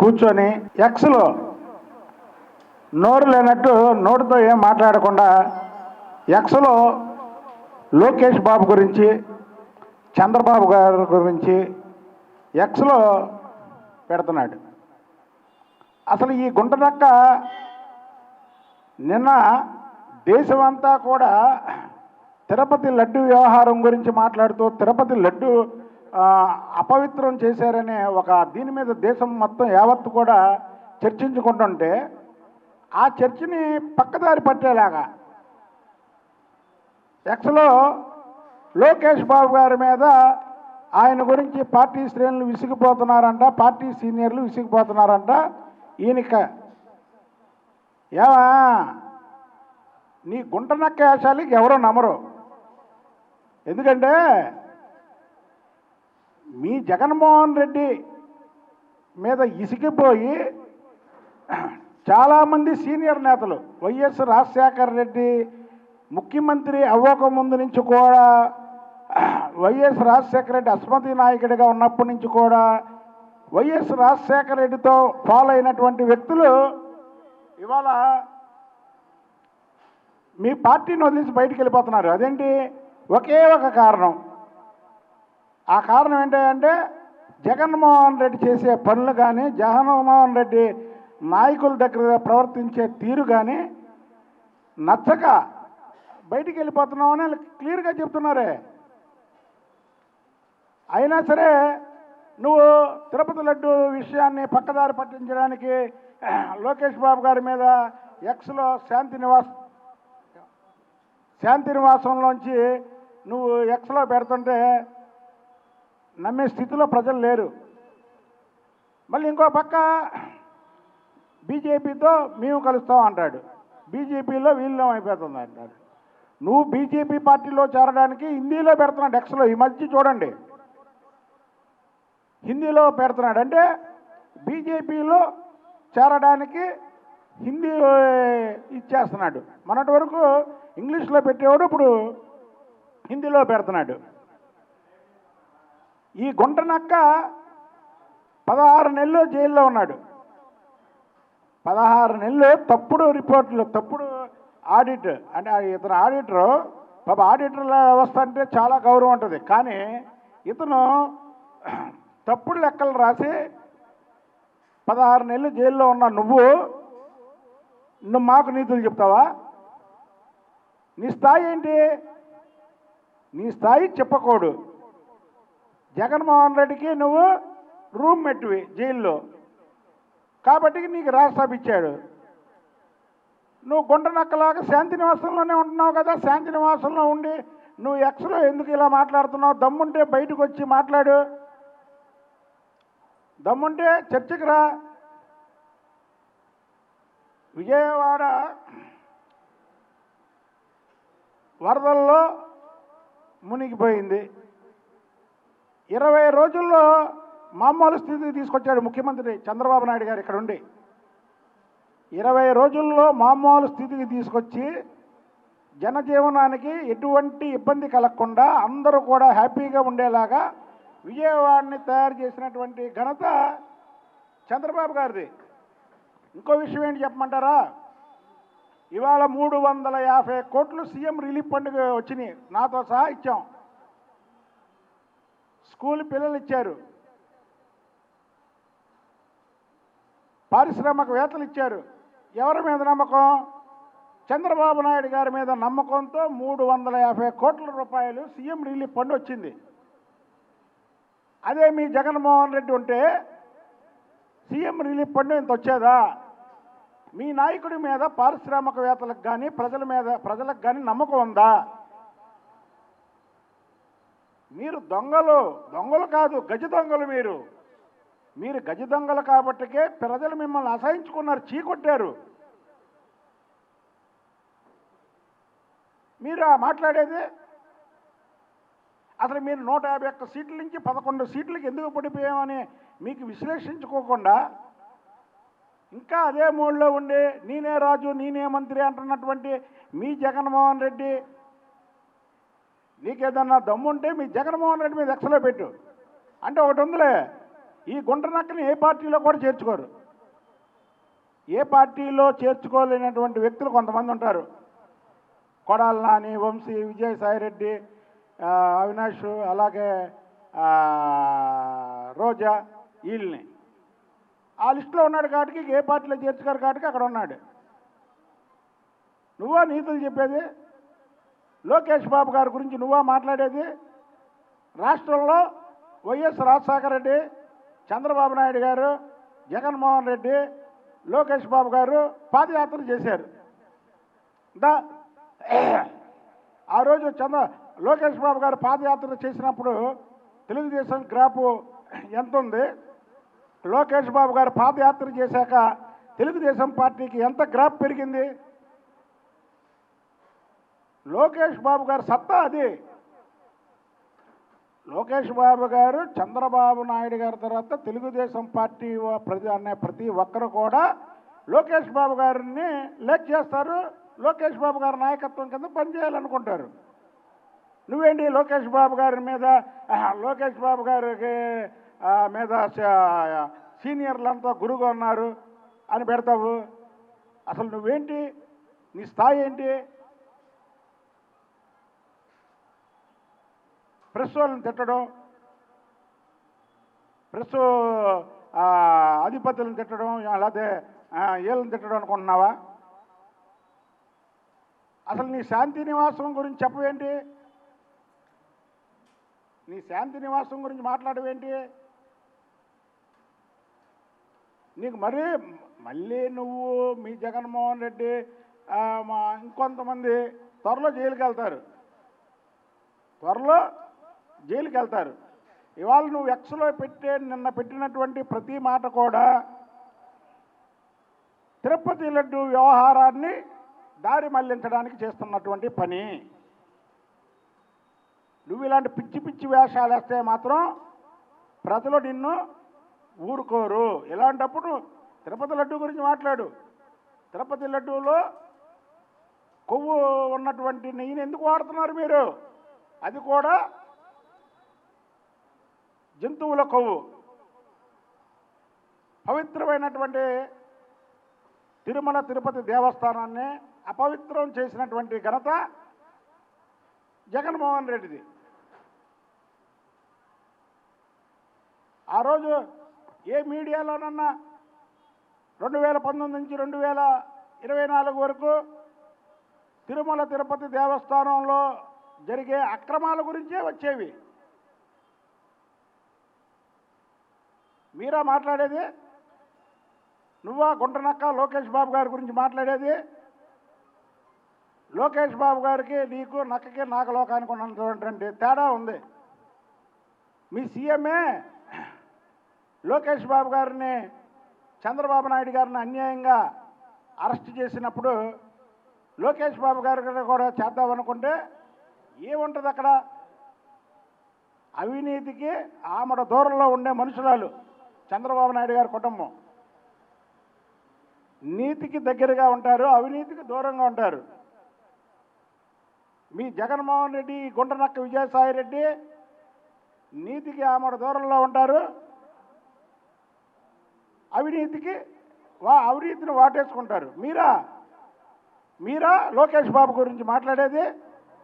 కూర్చొని ఎక్స్లో నోరు లేనట్టు నోటితో ఏం మాట్లాడకుండా ఎక్స్లో లోకేష్ బాబు గురించి చంద్రబాబు గారి గురించి ఎక్స్లో పెడుతున్నాడు. అసలు ఈ గుంటనక్క నిన్న దేశమంతా కూడా తిరుపతి లడ్డు వ్యవహారం గురించి మాట్లాడుతూ తిరుపతి లడ్డు అపవిత్రం చేశారనే ఒక దీని మీద దేశం మొత్తం యావత్తు కూడా చర్చించుకుంటుంటే ఆ చర్చిని పక్కదారి పట్టేలాగా. ఎక్స్లో లోకేష్ బాబు గారి మీద ఆయన గురించి పార్టీ శ్రేణులు విసిగిపోతున్నారంట పార్టీ సీనియర్లు విసిగిపోతున్నారంట. ఈయనక ఏమా నీ గుంట నక్క వేషాలకి ఎవరో నమ్మరు. ఎందుకంటే మీ జగన్మోహన్ రెడ్డి మీద ఇసిగిపోయి చాలామంది సీనియర్ నేతలు వైఎస్ రాజశేఖర్ రెడ్డి ముఖ్యమంత్రి అవ్వక ముందు నుంచి కూడా వైఎస్ రాజశేఖర రెడ్డి అస్మతి నాయకుడిగా ఉన్నప్పటి నుంచి కూడా వైఎస్ రాజశేఖర రెడ్డితో ఫాలో అయినటువంటి వ్యక్తులు ఇవాళ మీ పార్టీని వదిలించి బయటికి వెళ్ళిపోతున్నారు. అదేంటి? ఒకే ఒక కారణం. ఆ కారణం ఏంటంటే జగన్మోహన్ రెడ్డి చేసే పనులు కానీ జగన్మోహన్ రెడ్డి నాయకుల దగ్గర ప్రవర్తించే తీరు కానీ నచ్చక బయటికి వెళ్ళిపోతున్నామని వాళ్ళు క్లియర్గా చెప్తున్నారే అయినా సరే నువ్వు తిరుపతి లడ్డు విషయాన్ని పక్కదారి పట్టించడానికి లోకేష్ బాబు గారి మీద ఎక్స్లో శాంతి నివాస్ శాంతి నివాసంలోంచి నువ్వు ఎక్స్లో పెడుతుంటే నమ్మే స్థితిలో ప్రజలు లేరు. మళ్ళీ ఇంకో పక్క బీజేపీతో మేము కలుస్తాం అంటాడు. బీజేపీలో వీళ్ళం అయిపోతుంది అంటాడు. నువ్వు బీజేపీ పార్టీలో చేరడానికి హిందీలో పెడుతున్నాడు ఎక్స్లో ఈ మధ్య చూడండి. హిందీలో పెడుతున్నాడు. అంటే బీజేపీలో చేరడానికి హిందీ ఇచ్చేస్తున్నాడు. మొన్నటి వరకు ఇంగ్లీష్లో పెట్టేవాడు ఇప్పుడు హిందీలో పెడుతున్నాడు. ఈ గుంటనక్క పదహారు నెలలు జైల్లో ఉన్నాడు. పదహారు నెలలు తప్పుడు రిపోర్ట్లు తప్పుడు ఆడిట్. అంటే ఇతను ఆడిటరు పాప ఆడిటర్ల వ్యవస్థ అంటే చాలా గౌరవం ఉంటుంది. కానీ ఇతను తప్పుడు లెక్కలు రాసి పదహారు నెలలు జైల్లో ఉన్న నువ్వు నువ్వు మాకు నీతులు చెప్తావా? నీ స్థాయి ఏంటి? నీ స్థాయి చెప్పకూడదు. జగన్మోహన్ రెడ్డికి నువ్వు రూమ్ మెట్టివి జైల్లో. కాబట్టి నీకు రాజ్యసభ ఇచ్చాడు. నువ్వు గుంట నక్కలాగా శాంతి నివాసంలోనే ఉంటున్నావు కదా శాంతి నివాసంలో ఉండి నువ్వు ఎక్స్లో ఎందుకు ఇలా మాట్లాడుతున్నావు? దమ్ముంటే బయటకు వచ్చి మాట్లాడు. దమ్ముంటే చర్చకు రా. విజయవాడ వరదల్లో మునిగిపోయింది. ఇరవై రోజుల్లో మామూలు స్థితికి తీసుకొచ్చాడు ముఖ్యమంత్రి చంద్రబాబు నాయుడు గారు ఇక్కడ ఉండి. ఇరవై రోజుల్లో మామూలు స్థితికి తీసుకొచ్చి జనజీవనానికి ఎటువంటి ఇబ్బంది కలగకుండా అందరూ కూడా హ్యాపీగా ఉండేలాగా విజయవాడని తయారు చేసినటువంటి ఘనత చంద్రబాబు గారిది. ఇంకో విషయం ఏంటి చెప్పమంటారా? ఇవాళ మూడు వందల యాభై కోట్లు సీఎం రిలీఫ్ ఫండ్ వచ్చినాయి. నాతో సహా ఇచ్చాం. స్కూల్ పిల్లలు ఇచ్చారు. పారిశ్రామికవేత్తలు ఇచ్చారు. ఎవరి మీద నమ్మకం? చంద్రబాబు నాయుడు గారి మీద నమ్మకంతో మూడు వందల యాభై కోట్ల రూపాయలు సీఎం రిలీఫ్ ఫండ్ వచ్చింది. అదే మీ జగన్మోహన్ రెడ్డి ఉంటే సీఎం రిలీఫ్ ఫండ్ ఇంత వచ్చేదా? మీ నాయకుడి మీద పారిశ్రామికవేత్తలకు కానీ ప్రజల మీద ప్రజలకు కానీ నమ్మకం ఉందా? మీరు దొంగలు దొంగలు కాదు గజ దొంగలు మీరు. మీరు గజ దొంగలు కాబట్టికే ప్రజలు మిమ్మల్ని అసహించుకున్నారు చీకొట్టారు. మీరు ఆ మాట్లాడేది? అసలు మీరు నూట యాభై ఒక్క సీట్ల నుంచి పదకొండు సీట్లకి ఎందుకు పడిపోయామని మీకు విశ్లేషించుకోకుండా ఇంకా అదే మూడ్లో ఉండి నేనే రాజు నేనే మంత్రి అంటున్నటువంటి మీ జగన్మోహన్ రెడ్డి నీకేదన్నా దమ్ముంటే మీ జగన్మోహన్ రెడ్డి మీద ఎక్సలో పెట్టు. అంటే ఒకటి ఉందిలే ఈ గుంటనక్కని ఏ పార్టీలో కూడా చేర్చుకోరు. ఏ పార్టీలో చేర్చుకోలేనటువంటి వ్యక్తులు కొంతమంది ఉంటారు. కొడాల నాని వంశీ విజయసాయిరెడ్డి అవినాష్ అలాగే రోజా వీళ్ళని. ఆ లిస్టులో ఉన్నాడు కాబట్టి ఏ పార్టీలో చేర్చుకోరు కాబట్టి అక్కడ ఉన్నాడు. నువ్వా నీతులు చెప్పేది? లోకేష్ బాబు గారి గురించి నువ్వా మాట్లాడేది? రాష్ట్రంలో వైఎస్ రాజశేఖర రెడ్డి చంద్రబాబు నాయుడు గారు జగన్మోహన్ రెడ్డి లోకేష్ బాబు గారు పాదయాత్ర చేశారు. దా ఆ రోజు చంద్ర లోకేష్ బాబు గారు పాదయాత్ర చేసినప్పుడు తెలుగుదేశం గ్రాపు ఎంత ఉంది? లోకేష్ బాబు గారు పాదయాత్ర చేశాక తెలుగుదేశం పార్టీకి ఎంత గ్రాఫ్ పెరిగింది? లోకేష్ బాబు గారు సత్తా అది. లోకేష్ బాబు గారు చంద్రబాబు నాయుడు గారి తర్వాత తెలుగుదేశం పార్టీ వ- ప్రజ అనే ప్రతి ఒక్కరు కూడా లోకేష్ బాబు గారిని లేక్ చేస్తారు. లోకేష్ బాబు గారి నాయకత్వం కింద పనిచేయాలనుకుంటారు. నువ్వేంటి లోకేష్ బాబు గారి మీద లోకేష్ బాబు గారికి మీద సీనియర్లంతా గురుగా ఉన్నారు అని పెడతావు. అసలు నువ్వేంటి? నీ స్థాయి ఏంటి? ప్రెస్ వాళ్ళని తిట్టడం ప్రెస్ అధిపతులను తిట్టడం అలాగే వీళ్ళని తిట్టడం అనుకుంటున్నావా? అసలు నీ శాంతి నివాసం గురించి చెప్పవేంటి? నీ శాంతి నివాసం గురించి మాట్లాడవేంటి? నీకు మరీ మళ్ళీ నువ్వు మీ జగన్మోహన్ రెడ్డి మా ఇంకొంతమంది త్వరలో జైలుకి వెళ్తారు త్వరలో జైలుకి వెళ్తారు ఇవాళ నువ్వు ఎక్స్లో పెట్టే నిన్న పెట్టినటువంటి ప్రతి మాట కూడా తిరుపతి లడ్డు వ్యవహారాన్ని దారి మళ్ళించడానికి చేస్తున్నటువంటి పని. నువ్వు ఇలాంటి పిచ్చి పిచ్చి వేషాలు వేస్తే మాత్రం ప్రజలు నిన్ను ఊరుకోరు. ఇలాంటప్పుడు తిరుపతి లడ్డు గురించి మాట్లాడు. తిరుపతి లడ్డూలో కొవ్వు ఉన్నటువంటి నెయ్యిని ఎందుకు వాడుతున్నారు మీరు? అది కూడా జంతువుల కొవ్వు. పవిత్రమైనటువంటి తిరుమల తిరుపతి దేవస్థానాన్ని అపవిత్రం చేసినటువంటి ఘనత జగన్మోహన్ రెడ్డిది. ఆ రోజు ఏ మీడియాలోనన్నా రెండు వేల పంతొమ్మిది నుంచి రెండు వేల ఇరవై నాలుగు వరకు తిరుమల తిరుపతి దేవస్థానంలో జరిగే అక్రమాల గురించే వచ్చేవి. మీరా మాట్లాడేది? నువ్వా గుంటనక్క లోకేష్ బాబు గారి గురించి మాట్లాడేది? లోకేష్ బాబు గారికి నీకు నక్కకి నాగలోకానికి ఉన్నటువంటి తేడా ఉంది. మీ సీఎంఏ లోకేష్ బాబు గారిని చంద్రబాబు నాయుడు గారిని అన్యాయంగా అరెస్ట్ చేసినప్పుడు లోకేష్ బాబు గారికి కూడా చేద్దామనుకుంటే ఏముంటుంది అక్కడ అవినీతికి ఆమడ దూరంలో ఉండే మనుషులాలు. చంద్రబాబు నాయుడు గారి కుటుంబం. నీతికి దగ్గరగా ఉంటారు అవినీతికి దూరంగా ఉంటారు. మీ జగన్మోహన్ రెడ్డి గుంటనక్క విజయసాయి రెడ్డి నీతికి ఆమడ దూరంలో ఉంటారు. అవినీతికి వా అవినీతిని వాటేసుకుంటారు. మీరా? మీరా? లోకేష్ బాబు గురించి మాట్లాడేది?